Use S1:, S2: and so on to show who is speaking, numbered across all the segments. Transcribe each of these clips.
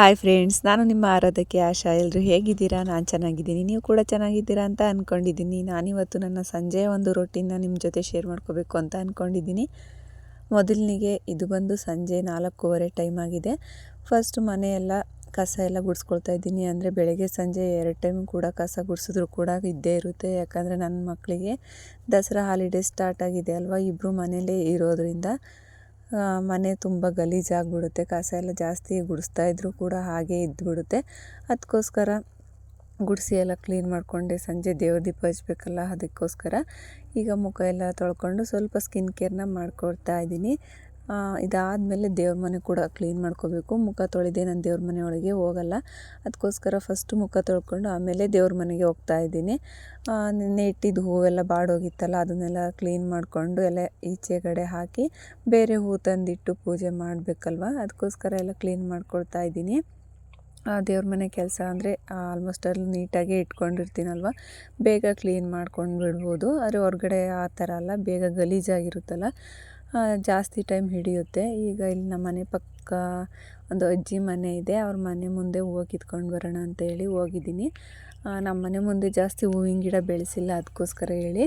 S1: Hi friends ನಾನು ನಿಮ್ಮ ಆರಾಧಕ್ಕೆ ಆಶಾ. ಎಲ್ಲರೂ ಹೇಗಿದ್ದೀರಾ? ನಾನು ಚೆನ್ನಾಗಿದ್ದೀನಿ. ನೀವು ಕೂಡ ಚೆನ್ನಾಗಿದ್ದೀರಾ ಅಂತ ಅಂದ್ಕೊಂಡಿದ್ದೀನಿ ನಾನಿವತ್ತು ನನ್ನ ಸಂಜೆಯ ಒಂದು ರೊಟ್ಟಿನ ನಿಮ್ಮ ಜೊತೆ ಶೇರ್ ಮಾಡ್ಕೋಬೇಕು ಅಂತ ಅಂದ್ಕೊಂಡಿದ್ದೀನಿ ಮೊದಲನಿಗೆ ಇದು ಬಂದು ಸಂಜೆ ನಾಲ್ಕೂವರೆ ಟೈಮ್ ಆಗಿದೆ. ಫಸ್ಟ್ ಮನೆಯೆಲ್ಲ ಕಸ ಎಲ್ಲ ಗುಡಿಸ್ಕೊಳ್ತಾ ಇದ್ದೀನಿ. ಅಂದರೆ ಬೆಳಗ್ಗೆ ಸಂಜೆ ಎರಡು ಟೈಮ್ ಕೂಡ ಕಸ ಗುಡಿಸಿದ್ರು ಕೂಡ ಇದ್ದೇ ಇರುತ್ತೆ. ಯಾಕಂದರೆ ನನ್ನ ಮಕ್ಕಳಿಗೆ ದಸರಾ ಹಾಲಿಡೇ ಸ್ಟಾರ್ಟ್ ಆಗಿದೆ ಅಲ್ವಾ? ಇಬ್ಬರು ಮನೇಲೇ ಇರೋದ್ರಿಂದ. ಮನೆ ತುಂಬ ಗಲೀಜಾಗಿಬಿಡುತ್ತೆ, ಕಸ ಎಲ್ಲ ಜಾಸ್ತಿ ಗುಡಿಸ್ತಾ ಇದ್ದರೂ ಕೂಡ ಹಾಗೆ ಇದ್ದುಬಿಡುತ್ತೆ ಅದಕ್ಕೋಸ್ಕರ ಗುಡಿಸಿ ಎಲ್ಲ ಕ್ಲೀನ್ ಮಾಡಿಕೊಂಡೆ, ಸಂಜೆ ದೇವ್ರ ದೀಪ ಹಚ್ಚಬೇಕಲ್ಲ ಅದಕ್ಕೋಸ್ಕರ. ಈಗ ಮುಖ ಎಲ್ಲ ತೊಳ್ಕೊಂಡು ಸ್ವಲ್ಪ ಸ್ಕಿನ್ ಕೇರ್ನ ಮಾಡ್ಕೊಳ್ತಾ ಇದ್ದೀನಿ. ಇದಾದಮೇಲೆ ದೇವ್ರ ಮನೆ ಕೂಡ ಕ್ಲೀನ್ ಮಾಡ್ಕೋಬೇಕು. ಮುಖ ತೊಳೆದೇ ನಾನು ದೇವ್ರ ಮನೆ ಒಳಗೆ ಹೋಗಲ್ಲ. ಅದಕ್ಕೋಸ್ಕರ ಫಸ್ಟು ಮುಖ ತೊಳ್ಕೊಂಡು ಆಮೇಲೆ ದೇವ್ರ ಮನೆಗೆ ಹೋಗ್ತಾ ಇದ್ದೀನಿ. ನಿನ್ನೆ ಇಟ್ಟಿದ್ದು ಹೂವೆಲ್ಲ ಬಾಡೋಗಿತ್ತಲ್ಲ, ಅದನ್ನೆಲ್ಲ ಕ್ಲೀನ್ ಮಾಡಿಕೊಂಡು ಎಲ್ಲ ಈಚೆ ಕಡೆ ಹಾಕಿ ಬೇರೆ ಹೂ ತಂದಿಟ್ಟು ಪೂಜೆ ಮಾಡಬೇಕಲ್ವ? ಅದಕ್ಕೋಸ್ಕರ ಎಲ್ಲ ಕ್ಲೀನ್ ಮಾಡ್ಕೊಳ್ತಾ ಇದ್ದೀನಿ. ದೇವ್ರ ಮನೆ ಕೆಲಸ ಅಂದರೆ ಆಲ್ಮೋಸ್ಟ್ ಅಲ್ಲಿ ನೀಟಾಗೆ ಇಟ್ಕೊಂಡಿರ್ತೀನಲ್ವ? ಬೇಗ ಕ್ಲೀನ್ ಮಾಡ್ಕೊಂಡು ಬಿಡ್ಬೋದು ಆದರೆ ಹೊರಗಡೆ ಆ ಥರ ಅಲ್ಲ, ಬೇಗ ಗಲೀಜಾಗಿರುತ್ತಲ್ಲ. ಜಾಸ್ತಿ ಟೈಮ್ ಹಿಡಿಯುತ್ತೆ. ಈಗ ಇಲ್ಲಿ ನಮ್ಮ ಮನೆ ಪಕ್ಕ ಒಂದು ಅಜ್ಜಿ ಮನೆ ಇದೆ. ಅವ್ರ ಮನೆ ಮುಂದೆ ಹೂವು ಕಿತ್ಕೊಂಡು ಬರೋಣ ಅಂತ ಹೇಳಿ ಹೋಗಿದ್ದೀನಿ. ನಮ್ಮ ಮನೆ ಮುಂದೆ ಜಾಸ್ತಿ ಹೂವಿನ ಗಿಡ ಬೆಳೆಸಿಲ್ಲ, ಅದಕ್ಕೋಸ್ಕರ ಹೇಳಿ.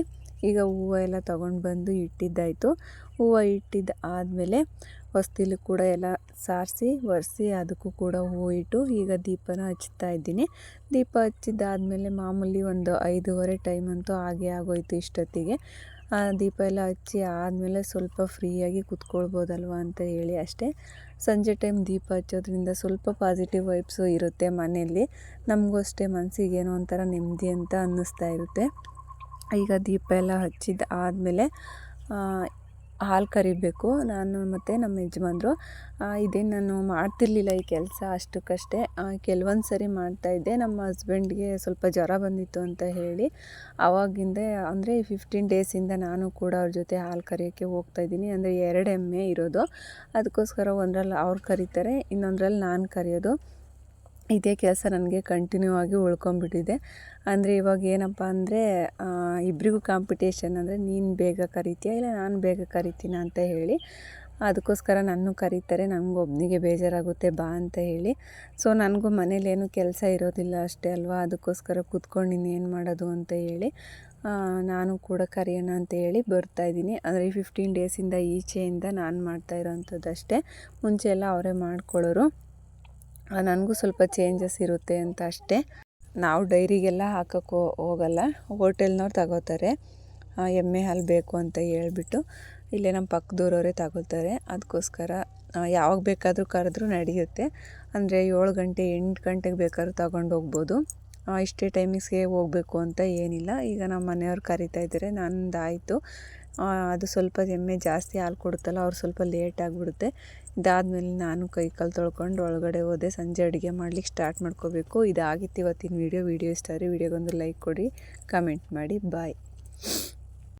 S1: ಈಗ ಹೂವು ಎಲ್ಲ ತೊಗೊಂಡು ಬಂದು ಇಟ್ಟಿದ್ದಾಯಿತು. ಹೂವು ಇಟ್ಟಿದ್ದ ಆದಮೇಲೆ ಹೊಸ್ತಿಲು ಕೂಡ ಎಲ್ಲ ಸಾರಿಸಿ, ಒರೆಸಿ ಅದಕ್ಕೂ ಕೂಡ ಹೂವು ಇಟ್ಟು ಈಗ ದೀಪನ ಹಚ್ತಾ ಇದ್ದೀನಿ. ದೀಪ ಹಚ್ಚಿದ್ದಾದಮೇಲೆ ಮಾಮೂಲಿ ಒಂದು ಐದೂವರೆ ಟೈಮ್ ಅಂತೂ ಹಾಗೆ ಆಗೋಯ್ತು ಇಷ್ಟೊತ್ತಿಗೆ. ದೀಪ ಎಲ್ಲ ಹಚ್ಚಿ ಆದಮೇಲೆ ಸ್ವಲ್ಪ ಫ್ರೀಯಾಗಿ ಕುತ್ಕೊಳ್ಬೋದಲ್ವ ಅಂತ ಹೇಳಿ ಅಷ್ಟೇ. ಸಂಜೆ ಟೈಮ್ ದೀಪ ಹಚ್ಚೋದ್ರಿಂದ ಸ್ವಲ್ಪ ಪಾಸಿಟಿವ್ ವೈಬ್ಸು ಇರುತ್ತೆ ಮನೆಯಲ್ಲಿ. ನಮಗೂ ಅಷ್ಟೇ ಮನಸ್ಸಿಗೆ ಏನೋ ಒಂಥರ ನೆಮ್ಮದಿ ಅಂತ ಅನ್ನಿಸ್ತಾ ಇರುತ್ತೆ. ಈಗ ದೀಪ ಎಲ್ಲ ಹಚ್ಚಿದ ಆದಮೇಲೆ ಹಾಲು ಕರಿಬೇಕು. ನಾನು ಮತ್ತು ನಮ್ಮ ಯಜಮಾನ್ರು ಇದೇನು ನಾನು ಮಾಡ್ತಿರಲಿಲ್ಲ ಈ ಕೆಲಸ ಅಷ್ಟಕ್ಕಷ್ಟೇ. ಕೆಲವೊಂದು ಸರಿ ಮಾಡ್ತಾಯಿದ್ದೆ ನಮ್ಮ ಹಸ್ಬೆಂಡ್ಗೆ ಸ್ವಲ್ಪ ಜ್ವರ ಬಂದಿತ್ತು ಅಂತ ಹೇಳಿ ಆವಾಗಿಂದ ಅಂದರೆ ಫಿಫ್ಟೀನ್ ಡೇಸಿಂದ ನಾನು ಕೂಡ ಅವ್ರ ಜೊತೆ ಹಾಲು ಕರಿಯೋಕ್ಕೆ ಹೋಗ್ತಾಯಿದ್ದೀನಿ ಅಂದರೆ ಎರಡು ಎಮ್ಮೆ ಇರೋದು. ಅದಕ್ಕೋಸ್ಕರ ಒಂದರಲ್ಲಿ ಅವ್ರು ಕರೀತಾರೆ, ಇನ್ನೊಂದರಲ್ಲಿ ನಾನು ಕರೆಯೋದು. ಇದೇ ಕೆಲಸ ನನಗೆ ಕಂಟಿನ್ಯೂ ಆಗಿ ಉಳ್ಕೊಂಬಿಟ್ಟಿದೆ ಅಂದರೆ ಇವಾಗ ಏನಪ್ಪ ಅಂದರೆ ಇಬ್ಬರಿಗೂ ಕಾಂಪಿಟೇಷನ್ ಅಂದರೆ ನೀನು ಬೇಗ ಕರಿತೀಯ ಇಲ್ಲ ನಾನು ಬೇಗ ಕರಿತೀನ ಅಂತ ಹೇಳಿ, ಅದಕ್ಕೋಸ್ಕರ ನನ್ನ ಕರೀತಾರೆ ನನಗೂ ಒಬ್ಬನಿಗೆ ಬೇಜಾರಾಗುತ್ತೆ ಬಾ ಅಂತ ಹೇಳಿ. ಸೊ ನನಗೂ ಮನೇಲೇನು ಕೆಲಸ ಇರೋದಿಲ್ಲ ಅಷ್ಟೇ ಅಲ್ವಾ, ಅದಕ್ಕೋಸ್ಕರ ಕೂತ್ಕೊಂಡು ಏನು ಮಾಡೋದು ಅಂತ ಹೇಳಿ ನಾನು ಕೂಡ ಕರೆಯೋಣ ಅಂತ ಹೇಳಿ ಬರ್ತಾ ಇದ್ದೀನಿ. ಅಂದರೆ ಫಿಫ್ಟೀನ್ ಡೇಸಿಂದ ಈಚೆಯಿಂದ ನಾನು ಮಾಡ್ತಾ ಇರೋವಂಥದ್ದು ಅಷ್ಟೇ ಮುಂಚೆ ಎಲ್ಲ ಅವರೇ ಮಾಡ್ಕೊಳ್ಳೋರು. ನನಗೂ ಸ್ವಲ್ಪ ಚೇಂಜಸ್ ಇರುತ್ತೆ ಅಂತ ಅಷ್ಟೇ. ನಾವು ಡೈರಿಗೆಲ್ಲ ಹಾಕೋಕ್ಕೆ ಹೋಗಲ್ಲ. ಹೋಟೆಲ್ನವ್ರು ತಗೋತಾರೆ. ಎಮ್ಮೆ ಹಾಲು ಬೇಕು ಅಂತ ಹೇಳ್ಬಿಟ್ಟು ಇಲ್ಲೇ ನಮ್ಮ ಪಕ್ಕದೂರವರೇ ತಗೋತಾರೆ. ಅದಕ್ಕೋಸ್ಕರ ಯಾವಾಗ ಬೇಕಾದರೂ ಕರೆದ್ರೂ ನಡೆಯುತ್ತೆ. ಅಂದರೆ ಏಳು ಗಂಟೆ, ಎಂಟು ಗಂಟೆಗೆ ಬೇಕಾದ್ರೂ ತಗೊಂಡು ಹೋಗ್ಬೋದು. ಇಷ್ಟೇ ಟೈಮಿಂಗ್ಸ್ಗೆ ಹೋಗಬೇಕು ಅಂತ ಏನಿಲ್ಲ. ಈಗ ನಮ್ಮ ಮನೆಯವ್ರು ಕರಿತಾ ಇದ್ದಾರೆ. ನಂದಾಯಿತು. ಅದು ಸ್ವಲ್ಪ ಎಮ್ಮೆ ಜಾಸ್ತಿ ಹಾಲು ಕೊಡುತ್ತಲ್ಲ, ಅವ್ರು ಸ್ವಲ್ಪ ಲೇಟ್ ಆಗಿಬಿಡುತ್ತೆ. ಇದಾದಮೇಲೆ ನಾನು ಕೈ ಕಾಲು ತೊಳ್ಕೊಂಡು ಒಳಗಡೆ ಹೋದೆ, ಸಂಜೆ ಅಡುಗೆ ಮಾಡ್ಲಿಕ್ಕೆ ಸ್ಟಾರ್ಟ್ ಮಾಡ್ಕೋಬೇಕು. ಇದಾಗಿತ್ತು ಇವತ್ತಿನ ವೀಡಿಯೋ ವೀಡಿಯೋ ಇಷ್ಟ ಆದರೆ ವೀಡಿಯೋಗೊಂದು ಲೈಕ್ ಕೊಡಿ ಕಮೆಂಟ್ ಮಾಡಿ ಬಾಯ್